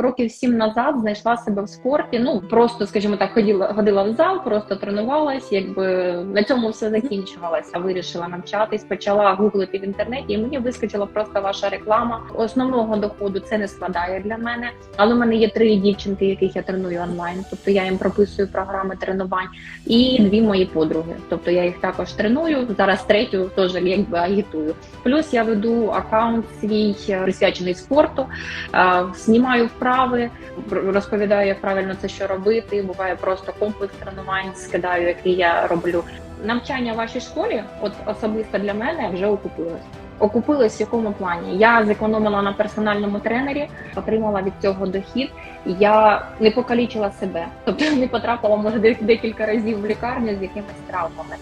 років сім назад знайшла себе в спорті. Ну просто, скажімо так, ходила ходила в зал, просто тренувалась. Якби на цьому все закінчувалося. Вирішила навчатись, почала гуглити в інтернеті, і мені вискочила просто ваша реклама. Основного доходу це не складає для мене, але в мене є три дівчинки, яких я треную онлайн. Тобто я їм прописую програми тренувань, і дві мої подруги. Тобто я їх також треную. Зараз третю теж якби агітую. Плюс я веду аккаунт свій е, присвячений спорту, е, знімаю вправи, р- розповідаю, як правильно це що робити. Буває просто комплекс тренувань, скидаю, який я роблю. Навчання в вашій школі, от особисто для мене, вже окупилось. Окупилось в якому плані? Я зекономила на персональному тренері, отримала від цього дохід. Я не покалічила себе, тобто не потрапила може дек- декілька разів в лікарню з якимись травмами.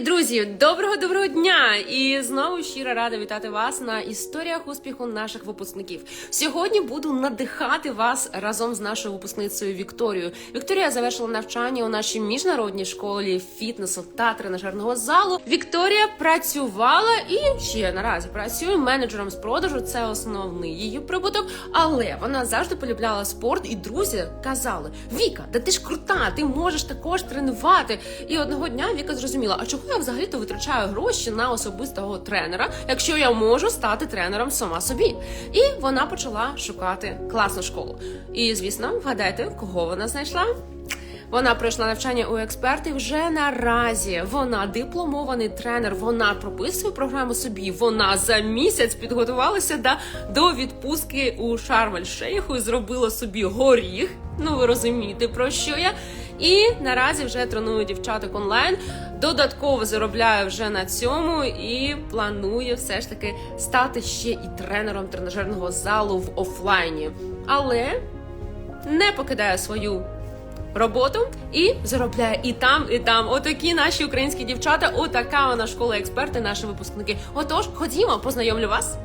Дорогі друзі, доброго доброго дня! І знову щиро рада вітати вас на історіях успіху наших випускників. Сьогодні буду надихати вас разом з нашою випускницею Вікторією. Вікторія завершила навчання у нашій міжнародній школі фітнесу та тренажерного залу. Вікторія працювала і ще наразі працює менеджером з продажу. Це основний її прибуток. Але вона завжди полюбляла спорт, і друзі казали: Віка, да ти ж крута, ти можеш також тренувати. І одного дня Віка зрозуміла, а чого я взагалі то витрачаю гроші на особистого тренера, якщо я можу стати тренером сама собі. І вона почала шукати класну школу. І звісно, вгадайте, кого вона знайшла. Вона пройшла навчання у експертів вже наразі. Вона дипломований тренер. Вона прописує програму собі. Вона за місяць підготувалася до, до відпустки у Шарм-ель-Шейху зробила собі горіх. Ну ви розумієте про що я. І наразі вже тренує дівчаток онлайн. Додатково заробляє вже на цьому і планує все ж таки стати ще і тренером тренажерного залу в офлайні. Але не покидає свою роботу і заробляє і там, і там. Отакі наші українські дівчата, отака вона школа експерти, наші випускники. Отож, ходімо, познайомлю вас.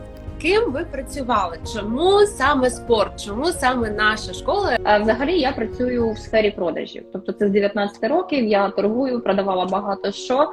Ким ви працювали? Чому саме спорт? Чому саме наша школа? Взагалі я працюю в сфері продажів. Тобто це з 19 років я торгую, продавала багато що.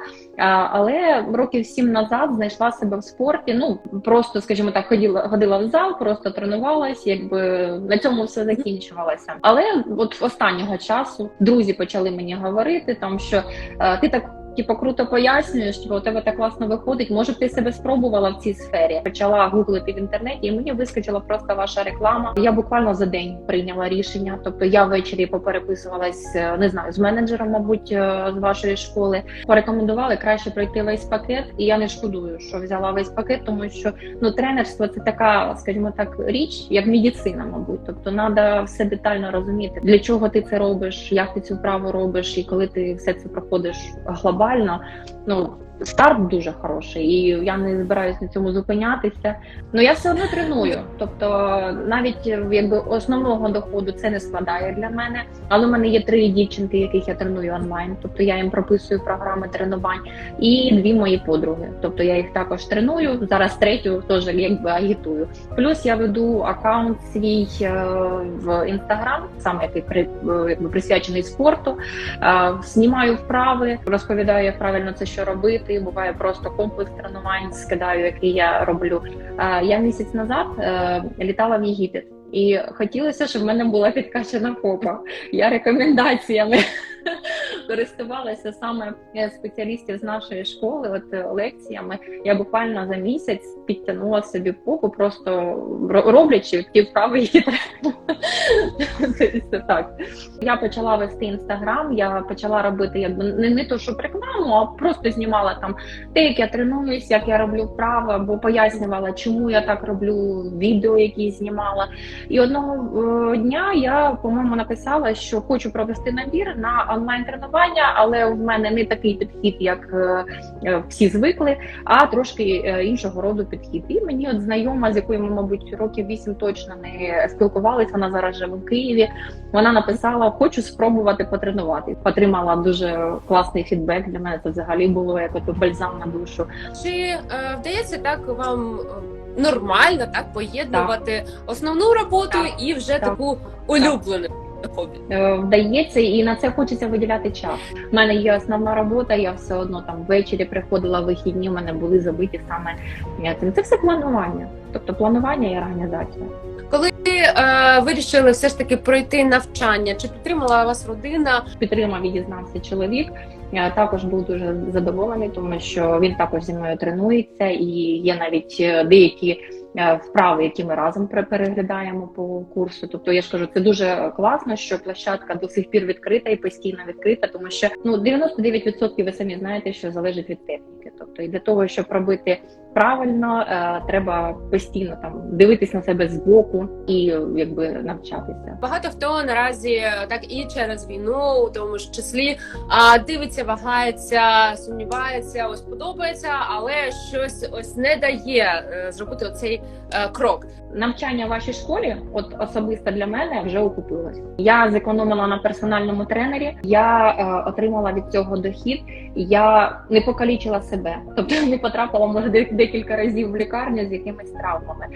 Але років сім назад знайшла себе в спорті. Ну просто, скажімо так, ходила ходила в зал, просто тренувалась, якби на цьому все закінчувалося. Але от останнього часу друзі почали мені говорити, там що е, ти так. Типу, круто пояснюєш, типу, у тебе так класно виходить. Може, ти себе спробувала в цій сфері. Почала гуглити в інтернеті, і мені вискочила просто ваша реклама. Я буквально за день прийняла рішення. Тобто я ввечері попереписувалась, е, не знаю, з менеджером, мабуть, е, з вашої школи. Порекомендували краще пройти весь пакет, і я не шкодую, що взяла весь пакет, тому що ну тренерство це така, скажімо так, річ, як медицина, мабуть. Тобто, треба все детально розуміти, для чого ти це робиш, як ти цю вправу робиш, і коли ти все це проходиш глобально, ну. Старт дуже хороший, і я не збираюся на цьому зупинятися. Ну я все одно треную. Тобто, навіть якби основного доходу це не складає для мене. Але в мене є три дівчинки, яких я треную онлайн. Тобто я їм прописую програми тренувань, і дві мої подруги. Тобто я їх також треную. Зараз третю теж якби агітую. Плюс я веду аккаунт свій е, в інстаграм, саме який при е, якби присвячений спорту. Е, Знімаю вправи, розповідаю, як правильно це що робити. Буває просто комплекс тренувань, скидаю, який я роблю. Я місяць назад е, літала в Єгипет. І хотілося, щоб в мене була підкачана попа. Я рекомендаціями користувалася саме е, спеціалістів з нашої школи, от е, лекціями. Я буквально за місяць підтягнула собі попу, просто роблячи ті вправи, які треба. Так. Я почала вести інстаграм, я почала робити якби не, не то, щоб рекламу, а просто знімала там те, як я тренуюсь, як я роблю вправи, або пояснювала, чому я так роблю відео, які знімала. І одного е, дня я, по-моєму, написала, що хочу провести набір на онлайн тренування, але в мене не такий підхід, як е, е, всі звикли, а трошки е, іншого роду підхід. І мені от знайома, з якою ми, мабуть, років вісім точно не спілкувалися. Вона зараз живе в Києві. Вона написала: Хочу спробувати потренувати. Отримала дуже класний фідбек. Для мене це взагалі було як от бальзам на душу. Чи е, вдається так вам нормально так поєднувати основну роботу Так, і вже так, таку улюблену? Е, вдається, і на це хочеться виділяти час. У мене є основна робота, я все одно там ввечері приходила вихідні, у мене були забиті саме цим. Це все планування. Тобто планування і організація. Коли е, вирішили все ж таки пройти навчання, чи підтримала вас родина? Підтримав і дізнався чоловік. Я також був дуже задоволений, тому що він також зі мною тренується, і є навіть е, деякі е, вправи, які ми разом переглядаємо по курсу. Тобто я ж кажу, це дуже класно, що площадка до сих пір відкрита і постійно відкрита, тому що ну 99% ви самі знаєте, що залежить від техніки. Тобто, і для того, щоб робити правильно, е, треба постійно там дивитись на себе збоку і е, якби навчатися. Багато хто наразі е, так і через війну, у тому ж числі, а дивиться, вагається, сумнівається, ось подобається, але щось ось не дає е, зробити оцей е, крок. навчання в вашій школі, от особисто для мене, вже окупилось. Я зекономила на персональному тренері. Я е, отримала від цього дохід. Я не покалічила себе, тобто не потрапила може декілька разів в лікарню з якимись травмами.